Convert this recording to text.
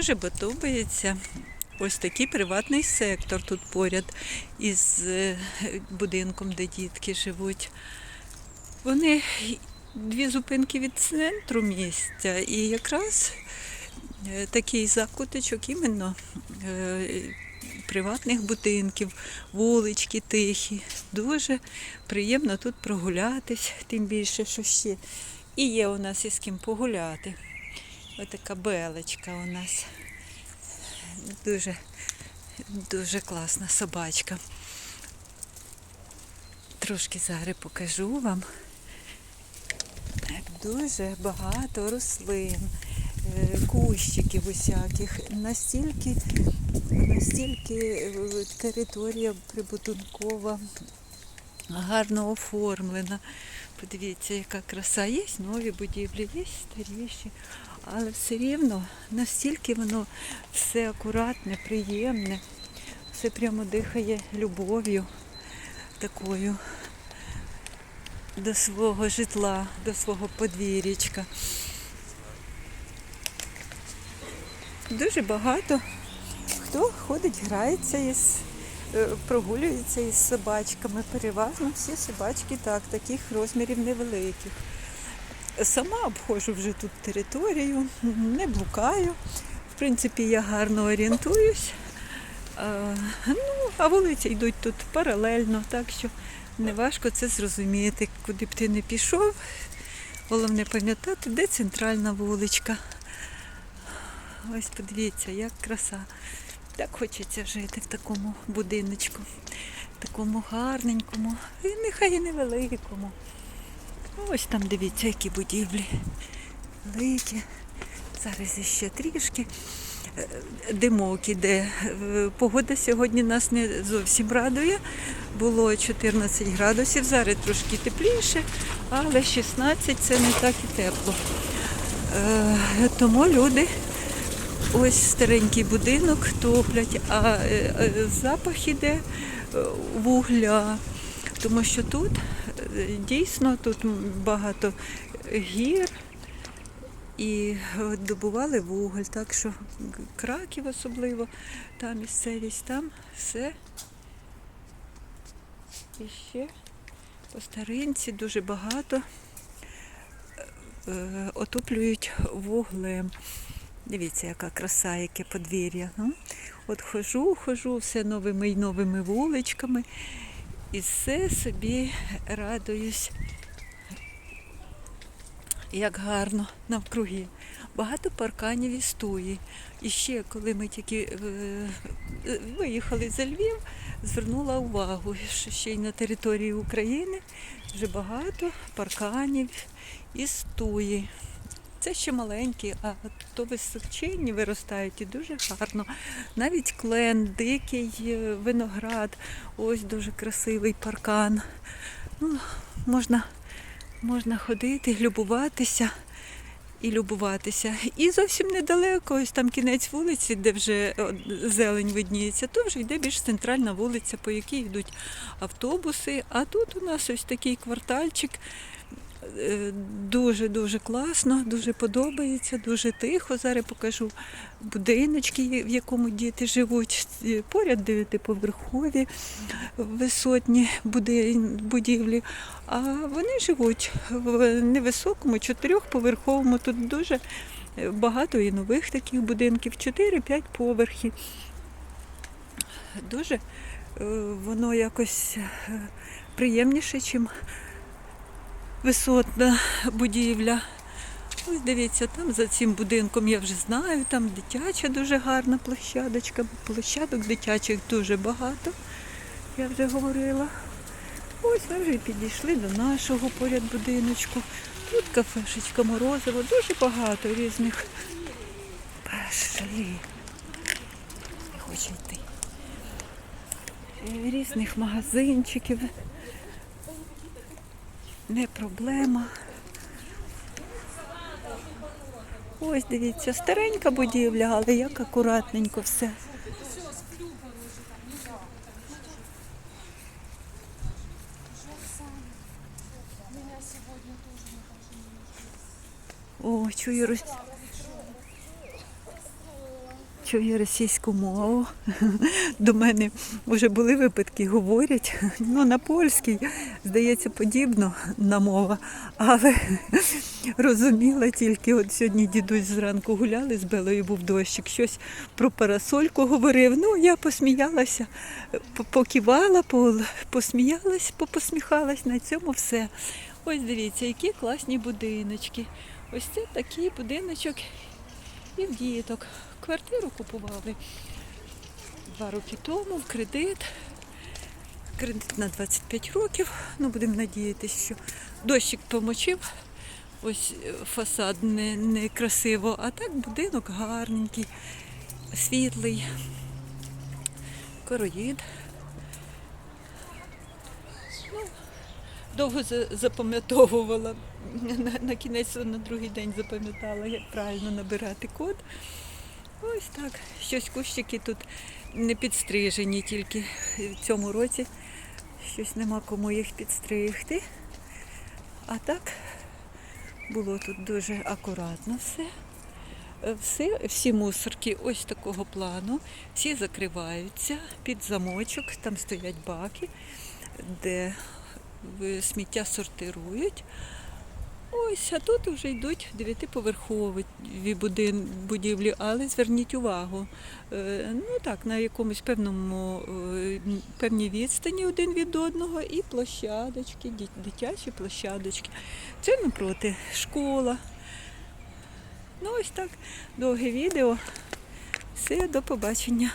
дуже подобається ось такий приватний сектор тут поряд із е, будинком, де дітки живуть. Вони дві зупинки від центру місця, і якраз е, такий закуточок іменно е, приватних будинків, вулички тихі. Дуже приємно тут прогулятись, тим більше, що ще і є у нас із ким погуляти. Ось така белочка у нас. Дуже, дуже класна собачка. Трошки зараз покажу вам. Дуже багато рослин, е, кущиків усяких. Настільки, настільки е, територія прибудинкова гарно оформлена. Подивіться, яка краса. Є нові будівлі, є старіші, але все рівно настільки воно все акуратне, приємне, все прямо дихає любов'ю такою до свого житла, до свого подвір'ячка. Дуже багато хто ходить, грається із, е, прогулюється із собачками. Переважно всі собачки так, таких розмірів невеликих. Сама обходжу вже тут територію, не блукаю. В принципі, я гарно орієнтуюсь. А, ну, а вулиці йдуть тут паралельно, так що неважко це зрозуміти, куди б ти не пішов. Головне пам'ятати, де центральна вуличка. Ось подивіться, як краса. Так хочеться жити в такому будиночку, такому гарненькому, і нехай і невеликому. Ось там дивіться, які будівлі. Великі. Зараз іще трішки. Е, Димок іде. Е, Погода сьогодні нас не зовсім радує. Було 14 градусів, зараз трошки тепліше, але 16 це не так і тепло. Е, Тому люди ось старенький будинок топлять, а е, е, запах іде е, вугля. Тому що тут дійсно тут багато гір і добували вуголь, так що краків особливо, та місцевість, там все. І ще по старинці дуже багато отоплюють вуглем. Дивіться, яка краса, яке подвір'я. От хожу, хожу все новими й новими вуличками. І все собі радуюсь, як гарно навкруги. Багато парканів і стуї. І ще, коли ми тільки е, е, виїхали за Львів, звернула увагу, що ще й на території України вже багато парканів і стуї. Це ще маленькі, а то височинні виростають і дуже гарно. Навіть клен, дикий е, виноград, ось дуже красивий паркан. Ну, можна, можна ходити, любуватися і любуватися. І зовсім недалеко, ось там кінець вулиці, де вже зелень видніється, то вже йде більш центральна вулиця, по якій йдуть автобуси. А тут у нас ось такий квартальчик. Дуже-дуже класно, дуже подобається, дуже тихо. Зараз покажу будиночки, в якому діти живуть. Поряд дев'ятиповерхові висотні будівлі. А вони живуть в невисокому, чотирьохповерховому. Тут дуже багато і нових таких будинків, 4-5 поверхів. Дуже е, воно якось е, приємніше, ніж висотна будівля. Ось дивіться, там за цим будинком я вже знаю, там дитяча дуже гарна площадочка. Площадок дитячих дуже багато, я вже говорила. Ось ми вже підійшли до нашого поряд будиночку. Тут кафешечка морозиво, дуже багато різних. Пошли. Не хочу йти. Різних магазинчиків не проблема. Ось дивіться, старенька будівля, але як акуратненько все. О, чую роз... чує російську мову. До мене вже були випадки, говорять. Ну, на польській, здається, подібно на мова, але розуміла тільки, от сьогодні дідусь зранку гуляли з Белою, був дощик, щось про парасольку говорив. Ну, я посміялася, покивала, посміялась, попосміхалась, на цьому все. Ось дивіться, які класні будиночки. Ось це такий будиночок і в діток. Квартиру купували два роки тому в кредит. Кредит на 25 років. Ну, будемо надіятися, що дощик помочив. Ось е, фасад не, не красиво, а так будинок гарненький, світлий, короїд. Ну, довго запам'ятовувала. На, на кінець на другий день запам'ятала, як правильно набирати код. Ось так. Щось кущики тут не підстрижені, тільки в цьому році щось нема кому їх підстригти. А так було тут дуже акуратно все. Е, Все, всі мусорки ось такого плану, всі закриваються під замочок, там стоять баки, де е, сміття сортирують. Ось, а тут вже йдуть дев'ятиповерхові будівлі, але зверніть увагу, е, ну так, на якомусь певному е, певній відстані один від одного і площадочки, дитячі площадочки. Це напроти школа. Ну ось так, довге відео. Все, до побачення.